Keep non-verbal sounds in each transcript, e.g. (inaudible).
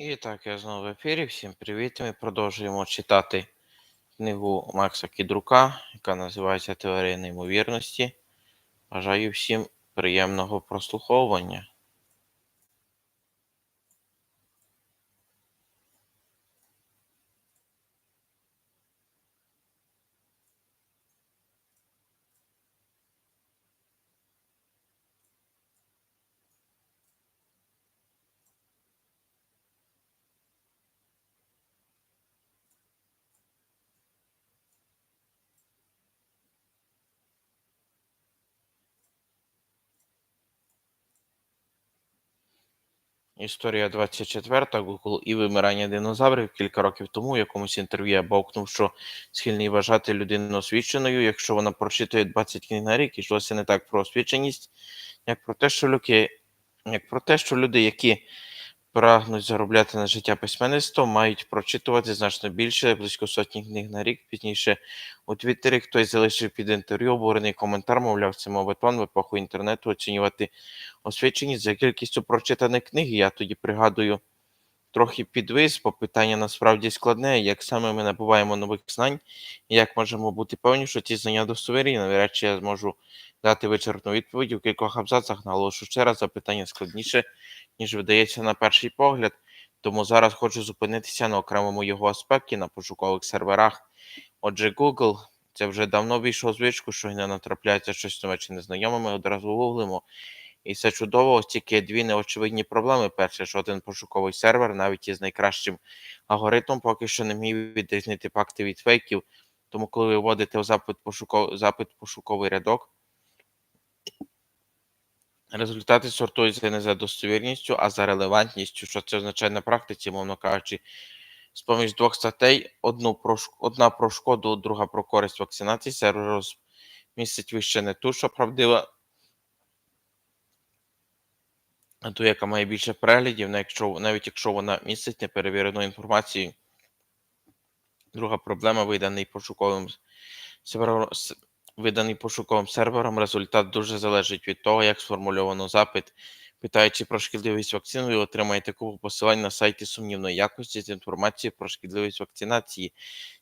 І так, я знову в ефірі. Всім привіт. Ми продовжуємо читати книгу Макса Кідрука, яка називається Теорія неймовірності. Бажаю всім приємного прослуховування. Історія 24 Google і вимирання динозаврів. Кілька років тому в якомусь інтерв'ю я бовкнув, що схильний вважати людину освіченою, якщо вона прочитує 20 книг на рік, йшлося не так про освіченість, як про те, що люди, як про те, що люди, які прагнуть заробляти на життя письменництвом, мають прочитувати значно більше, близько сотні книг на рік. Пізніше у Твіттері хтось залишив під інтерв'ю обурений коментар, мовляв, це мовитон в епоху інтернету оцінювати освіченість за кількістю прочитаних книг. Я тоді пригадую трохи підвис, бо питання насправді складне, як саме ми набуваємо нових знань, і як можемо бути певні, що ці знання достовірні. Навряд чи я зможу дати вичерпну відповідь у кількох абзацах, наголошу ще раз, запитання складніше, ніж видається на перший погляд. Тому зараз хочу зупинитися на окремому його аспекті на пошукових серверах. Отже, Google це вже давно війшов звичку, що не натрапляється щось нове чи незнайоме, ми одразу гуглимо. І це чудово, ось тільки дві неочевидні проблеми. Перше, що один пошуковий сервер, навіть із найкращим алгоритмом, поки що не вмів відрізнити факти від фейків. Тому, коли ви вводите в запит пошуков... запит пошуковий рядок, результати сортуються не за достовірністю, а за релевантністю. Що це означає на практиці, мовно кажучи, з поміж двох статей одну про одна про шкоду, друга про користь вакцинації, сервер розмістить вище не ту, що правдива, а ту, яка має більше переглядів, навіть якщо, вона містить неперевірену інформацію. Друга проблема, виданий пошуковим виданий пошуковим сервером, результат дуже залежить від того, як сформульовано запит. Питаючи про шкідливість вакцин, ви отримаєте купу посилань на сайті сумнівної якості з інформацією про шкідливість вакцинації,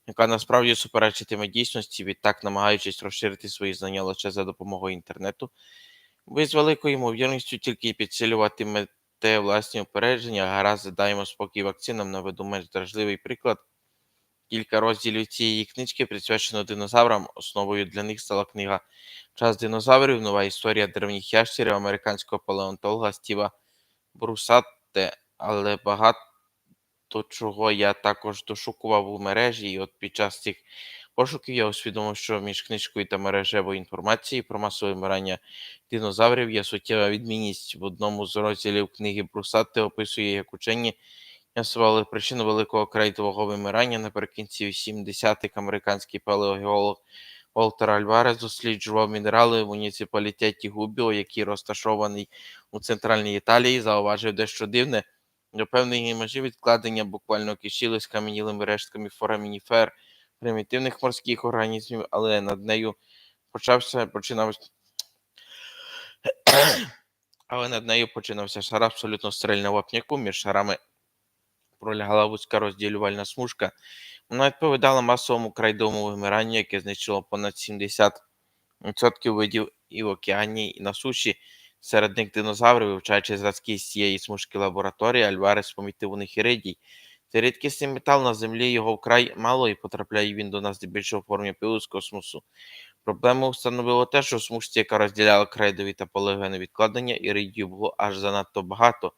яка насправді суперечитиме дійсності, відтак, намагаючись розширити свої знання лише за допомогою інтернету, ви з великою ймовірністю тільки підсилюватимете власні упередження, гаразд задаємо спокій вакцинам, наведу менш дражливий приклад. Кілька розділів цієї книжки присвячено динозаврам. Основою для них стала книга Час динозаврів. Нова історія древніх ящерів американського палеонтолога Стіва Брусатте. Але багато чого я також дошукував у мережі, і от під час цих пошуків я усвідомив, що між книжкою та мережевою інформацією про масове вимирання динозаврів є суттєва відмінність. В одному з розділів книги Брусатте описує, як учені З'ясували причину великого крейдового вимирання наприкінці 80-х американський палеогеолог Волтер Альварес досліджував мінерали в муніципалітеті Губіо, який розташований у центральній Італії, зауважив дещо дивне. До певної межі відкладення буквально кишіли з кам'янілими рештками форамініфер примітивних морських організмів, але над нею почався починався. (coughs) Але над нею починався шар абсолютно стерильного вапняку між шарами пролягала вузька розділювальна смужка. Вона відповідала масовому крайдовому вимиранню, яке знищило понад 70% видів і в океані, і на суші. Серед них динозаври, вивчаючи зразки з цієї смужки лабораторії, Альварес помітив у них іридій. Це рідкісний метал на землі його вкрай мало і потрапляє він до нас здебільшого в формі пилу з космосу. Проблему встановило те, що смужці, яка розділяла крейдові та полігени відкладення, іридію було аж занадто багато.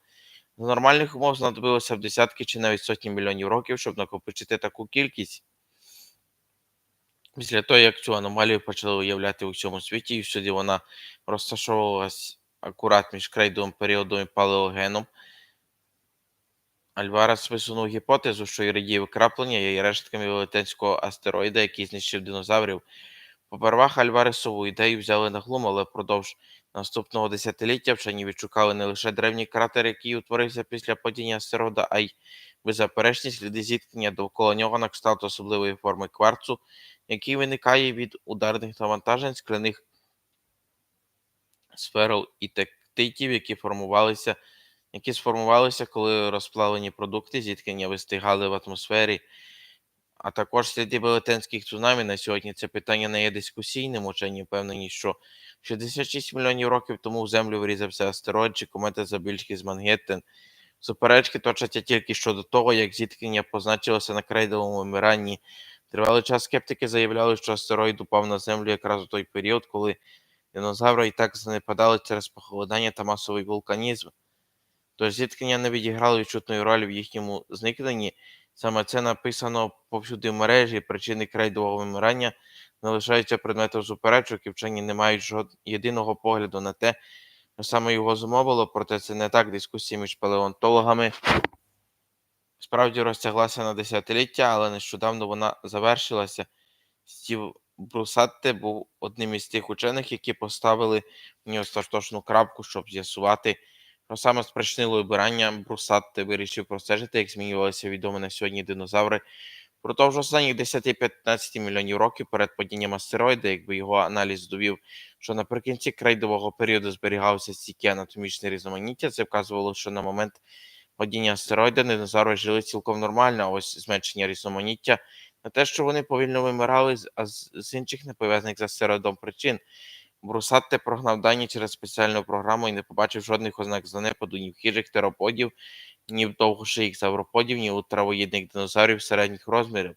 За нормальних умов знадобилося б десятки чи навіть сотні мільйонів років, щоб накопичити таку кількість. Після того, як цю аномалію почали уявляти у всьому світі, і всюди вона розташовувалась акурат між крейдовим періодом і палеогеном, Альварес висунув гіпотезу, що іридії викраплення є рештками велетенського астероїда, який знищив динозаврів. Попервах Альваресову ідею взяли на глум, але впродовж наступного десятиліття вчені відшукали не лише древній кратер, який утворився після падіння астероїда, а й беззаперечні сліди зіткнення довкола нього на кшталт особливої форми кварцу, який виникає від ударних навантажень скляних сферул і тектитів, які формувалися які сформувалися, коли розплавлені продукти зіткнення вистигали в атмосфері, а також сліди велетенських цунамі на сьогодні це питання не є дискусійним. Учені впевнені, що 66 мільйонів років тому в землю врізався астероїд чи комета завбільшки з Мангеттен. Суперечки точаться тільки щодо того, як зіткнення позначилося на крейдовому вимиранні. Тривалий час скептики заявляли, що астероїд упав на землю якраз у той період, коли динозаври і так занепадали через похолодання та масовий вулканізм. Тож зіткнення не відіграли відчутної ролі в їхньому зникненні. Саме це написано повсюди в мережі. Причини крейдового вимирання не лишаються предметом суперечок, і вчені не мають жод... єдиного погляду на те, що саме його зумовило, проте це не так дискусія між палеонтологами. Справді розтяглася на десятиліття, але нещодавно вона завершилася. Стів Брусатте був одним із тих учених, які поставили в нього остаточну крапку, щоб з'ясувати, що саме спричинило вибирання Брусатте вирішив простежити, як змінювалися відомі на сьогодні динозаври. Впродовж останніх 10-15 мільйонів років перед падінням астероїда, якби його аналіз довів, що наприкінці крейдового періоду зберігалося стільки анатомічне різноманіття, це вказувало, що на момент падіння астероїда динозаври жили цілком нормально, а ось зменшення різноманіття на те, що вони повільно вимирали, а з, інших не пов'язаних з астероїдом причин. Брусатте прогнав дані через спеціальну програму і не побачив жодних ознак занепаду ні в хижих тероподів, ні в довгошиїх завроподів, ні у травоїдних динозаврів середніх розмірів.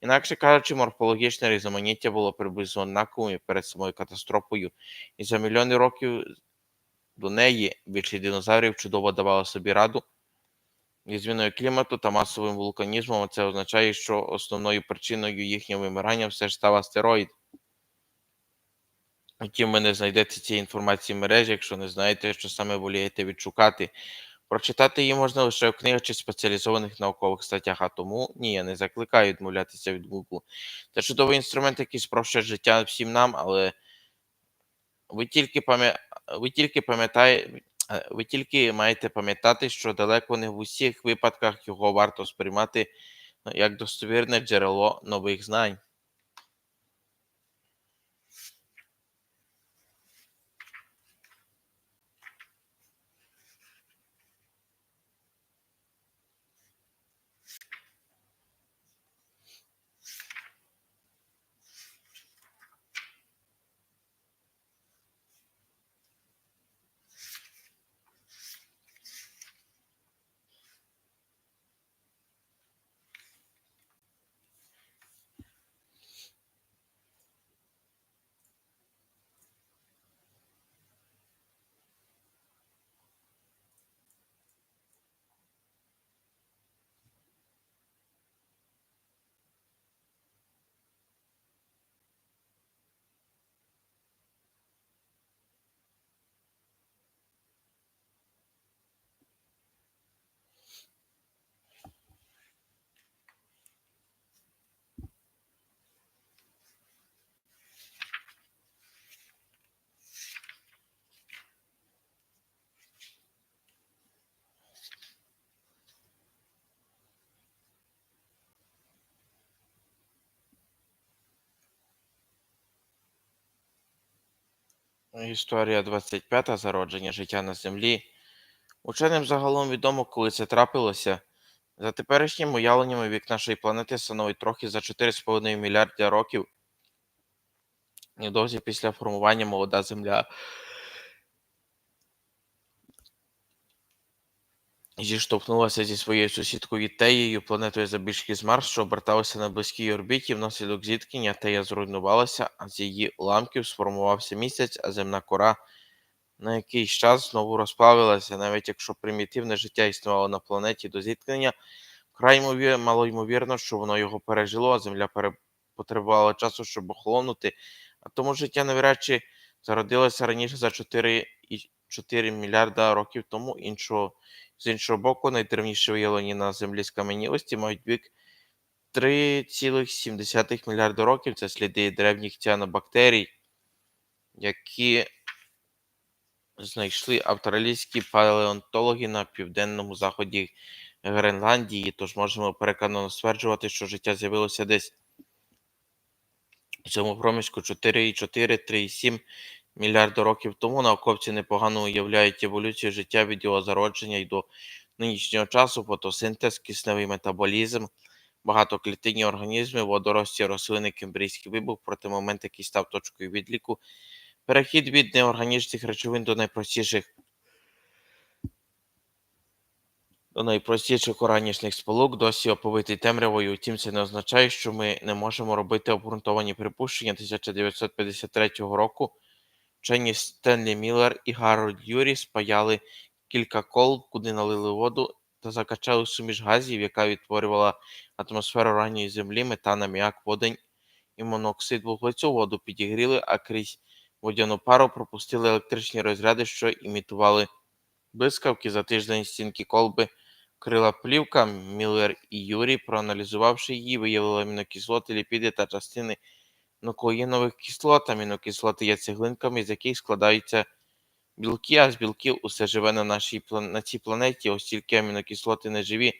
Інакше кажучи, морфологічне різноманіття було приблизно однаковим перед самою катастрофою, і за мільйони років до неї більшість динозаврів чудово давала собі раду зі зміною клімату та масовим вулканізмом. Це означає, що основною причиною їхнього вимирання все ж став астероїд. Втім, ви не знайдете цієї інформації в мережі, якщо не знаєте, що саме волієте відшукати. Прочитати її можна лише в книгах чи спеціалізованих наукових статтях, а тому ні, я не закликаю відмовлятися від Google. Це чудовий інструмент, який спрощує життя всім нам, але ви тільки пам'я... ви тільки пам'ятаєте. Ви тільки маєте пам'ятати, що далеко не в усіх випадках його варто сприймати ну, як достовірне джерело нових знань. Історія 25. Зародження життя на землі. Ученим загалом відомо, коли це трапилося. За теперішнім уявленням вік нашої планети становить трохи за 4,5 мільярда років. Невдовзі після формування молода Земля зіштовхнулася зі своєю сусідкою Теєю, планетою забільшки з Марс, що оберталася на близькій орбіті. Внаслідок зіткнення Тея зруйнувалася, а з її уламків сформувався місяць, а земна кора на якийсь час знову розплавилася, навіть якщо примітивне життя існувало на планеті до зіткнення, вкрай ймовір- мало ймовірно, що воно його пережило, а земля потребувала часу, щоб охолонути, а тому життя навряд чи зародилося раніше за 4,4 мільярда років тому. Іншого, з іншого боку, найдревніші виявлені на землі скам'янілості мають вік 3,7 мільярда років. Це сліди древніх ціанобактерій, які знайшли австралійські палеонтологи на південному заході Гренландії, тож можемо переконано стверджувати, що життя з'явилося десь в цьому проміжку 4,4, 3,7 мільярди років тому науковці непогано уявляють еволюцію життя від його зародження й до нинішнього часу, фотосинтез, кисневий метаболізм, багатоклітинні організми, водорості, рослини, кембрійський вибух, проти момент, який став точкою відліку, перехід від неорганічних речовин до найпростіших до найпростіших органічних сполук досі оповитий темрявою. Втім, це не означає, що ми не можемо робити обґрунтовані припущення 1953 року. Вчені Стенлі Міллер і Гарольд Юрі спаяли кілька кол, куди налили воду та закачали суміш газів, яка відтворювала атмосферу ранньої землі, метан, аміак, водень і моноксид вуглецю. Воду підігріли, а крізь водяну пару пропустили електричні розряди, що імітували блискавки. За тиждень стінки колби крила плівка. Міллер і Юрі, проаналізувавши її, виявили амінокислоти, ліпіди та частини нуклеїнових кислот. Амінокислоти є цеглинками, з яких складаються білки, а з білків усе живе на, нашій, на цій планеті, ось тільки амінокислоти не живі.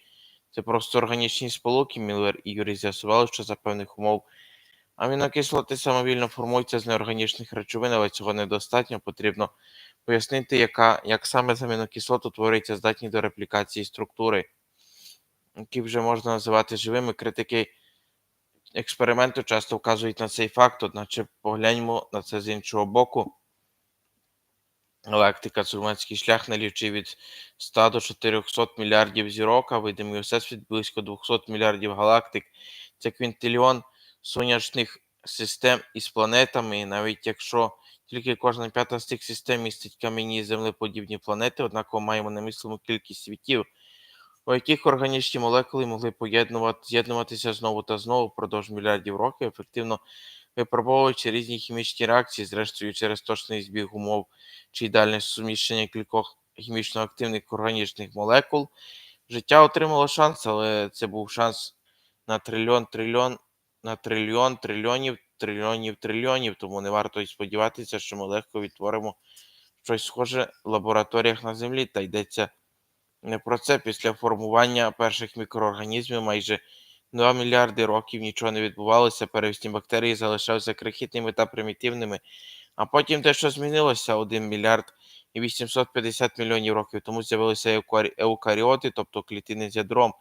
Це просто органічні сполуки. Міллер і Юрій з'ясували, що за певних умов амінокислоти самовільно формуються з неорганічних речовин, але цього недостатньо. Потрібно пояснити, яка, як саме з амінокислот утворюються здатні до реплікації структури, які вже можна називати живими. Критики експерименту часто вказують на цей факт, одначе погляньмо на це з іншого боку. Галактика Цурманський шлях налічує від 100 до 400 мільярдів зірок, а видимий всесвіт близько 200 мільярдів галактик. Це квінтильйон сонячних систем із планетами. І навіть якщо тільки кожна п'ята з цих систем містить кам'яні землеподібні планети, однаково маємо немислиму кількість світів, у яких органічні молекули могли поєднувати, з'єднуватися знову та знову впродовж мільярдів років, ефективно випробовуючи різні хімічні реакції, зрештою через точний збіг умов чи ідеальне суміщення кількох хімічно активних органічних молекул, життя отримало шанс, але це був шанс на трильйон, трильйон, на трильйон, трильйонів, трильйонів, трильйонів. Тому не варто й сподіватися, що ми легко відтворимо щось схоже в лабораторіях на Землі, та йдеться про це. Після формування перших мікроорганізмів майже 2 мільярди років нічого не відбувалося, первісні бактерії залишалися крихітними та примітивними, а потім дещо змінилося 1 мільярд і 850 мільйонів років тому з'явилися еукаріоти, тобто клітини з ядром.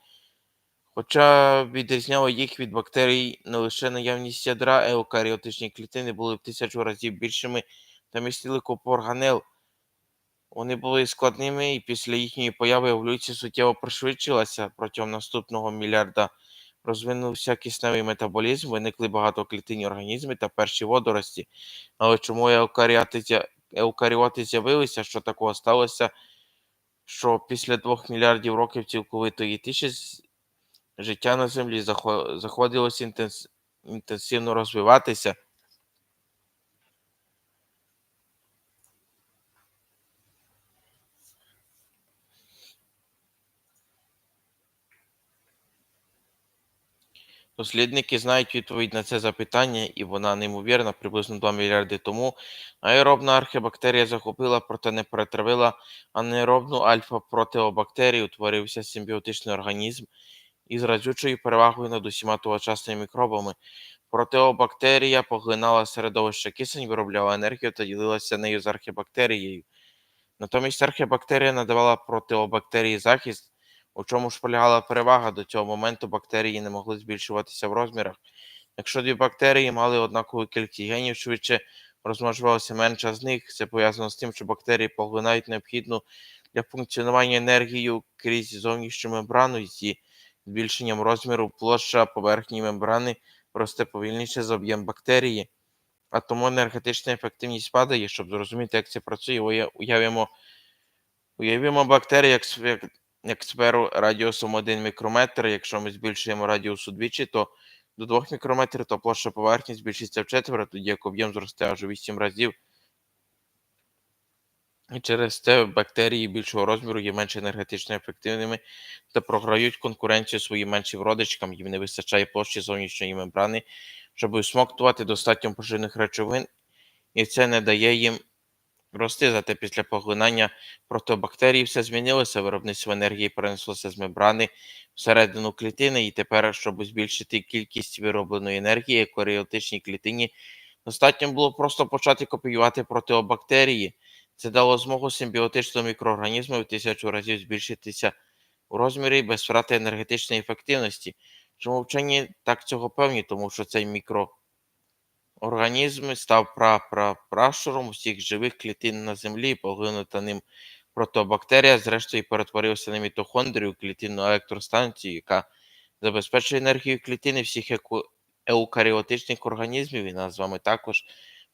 Хоча відрізняло їх від бактерій не лише наявність ядра, еукаріотичні клітини були в тисячу разів більшими та містили купу органел. Вони були складними, і після їхньої появи еволюція суттєво пришвидшилася. Протягом наступного мільярда розвинувся кисневий метаболізм, виникли багатоклітинні організми та перші водорості. Але чому еукаріоти, еукаріоти з'явилися? Що такого сталося? Що після двох мільярдів років цілковитої тиші життя на землі захо- заходилося інтенс... інтенсивно розвиватися. Дослідники знають відповідь на це запитання, і вона неймовірна. Приблизно 2 мільярди тому аеробна архебактерія захопила, проте не перетравила анаеробну альфа-протеобактерію. Утворився симбіотичний організм із разючою перевагою над усіма тогочасними мікробами. Протеобактерія поглинала середовище кисень, виробляла енергію та ділилася нею з архебактерією. Натомість архебактерія надавала протеобактерії захист, у чому ж полягала перевага до цього моменту бактерії не могли збільшуватися в розмірах. Якщо дві бактерії мали однакову кількість генів, швидше розмножувалася менша з них. Це пов'язано з тим, що бактерії поглинають необхідну для функціонування енергію крізь зовнішню мембрану і зі збільшенням розміру площа поверхні мембрани росте повільніше за об'єм бактерії, а тому енергетична ефективність падає. Щоб зрозуміти, як це працює, уя- уявимо, уявимо бактерію як, як, сферу радіусом 1 мікрометр. Якщо ми збільшуємо радіус удвічі, то до 2 мікрометрів, то площа поверхні збільшиться вчетверо, тоді як об'єм зросте аж у 8 разів. І через це бактерії більшого розміру є менш енергетично ефективними та програють конкуренцію своїм меншим родичкам. Їм не вистачає площі зовнішньої мембрани, щоб усмоктувати достатньо поживних речовин, і це не дає їм рости. Зате після поглинання протобактерій все змінилося. Виробництво енергії перенеслося з мембрани всередину клітини, і тепер, щоб збільшити кількість виробленої енергії, екоріотичній клітині Достатньо було просто почати копіювати протеобактерії. Це дало змогу симбіотичному мікроорганізму в тисячу разів збільшитися у розмірі без втрати енергетичної ефективності. Чому вчені так цього певні? Тому що цей мікроорганізм став прапрапращуром усіх живих клітин на землі, поглинута ним протобактерія, зрештою перетворилася на мітохондрію, клітинну електростанцію, яка забезпечує енергію клітини всіх еукаріотичних організмів, і нас з вами також.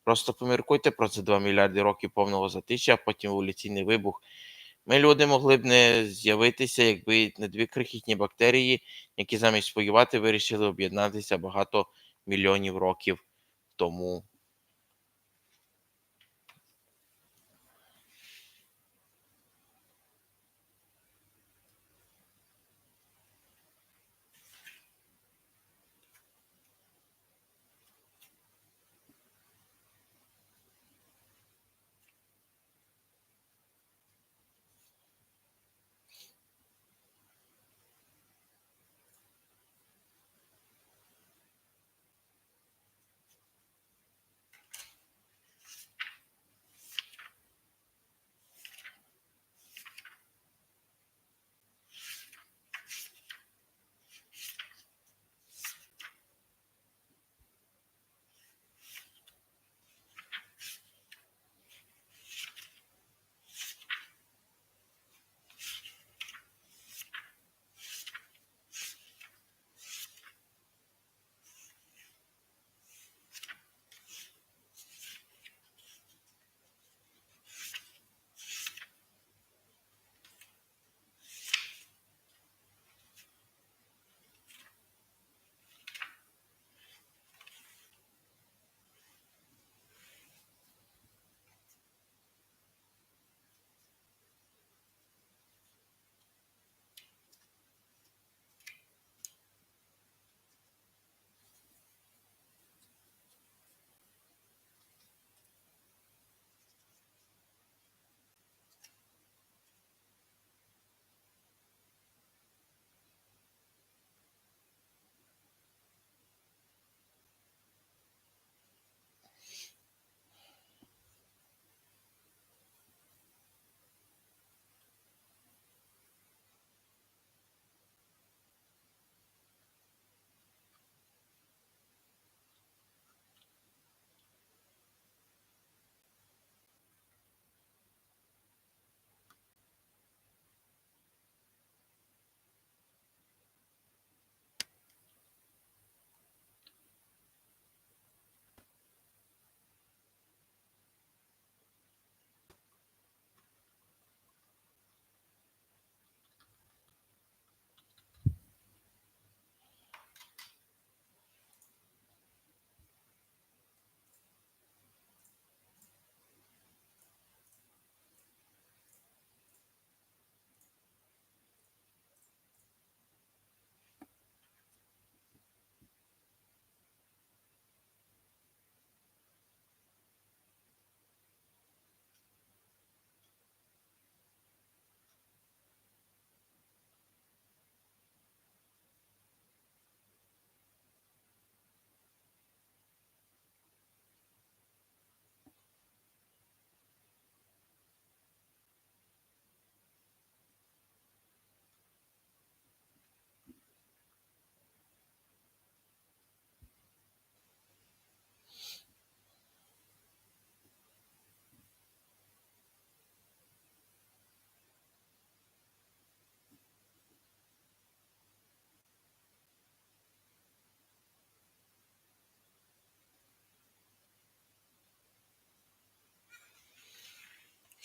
Просто поміркуйте про це 2 мільярди років повного затища, а потім еволюційний вибух. Ми, люди, могли б не з'явитися, якби не дві крихітні бактерії, які замість воювати вирішили об'єднатися багато мільйонів років тому.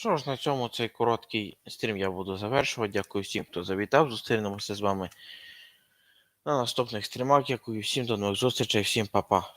Що ж, на цьому цей короткий стрім я буду завершувати. Дякую всім, хто завітав. Зустрінемося з вами на наступних стрімах. Дякую всім, до нових зустрічей, всім па-па.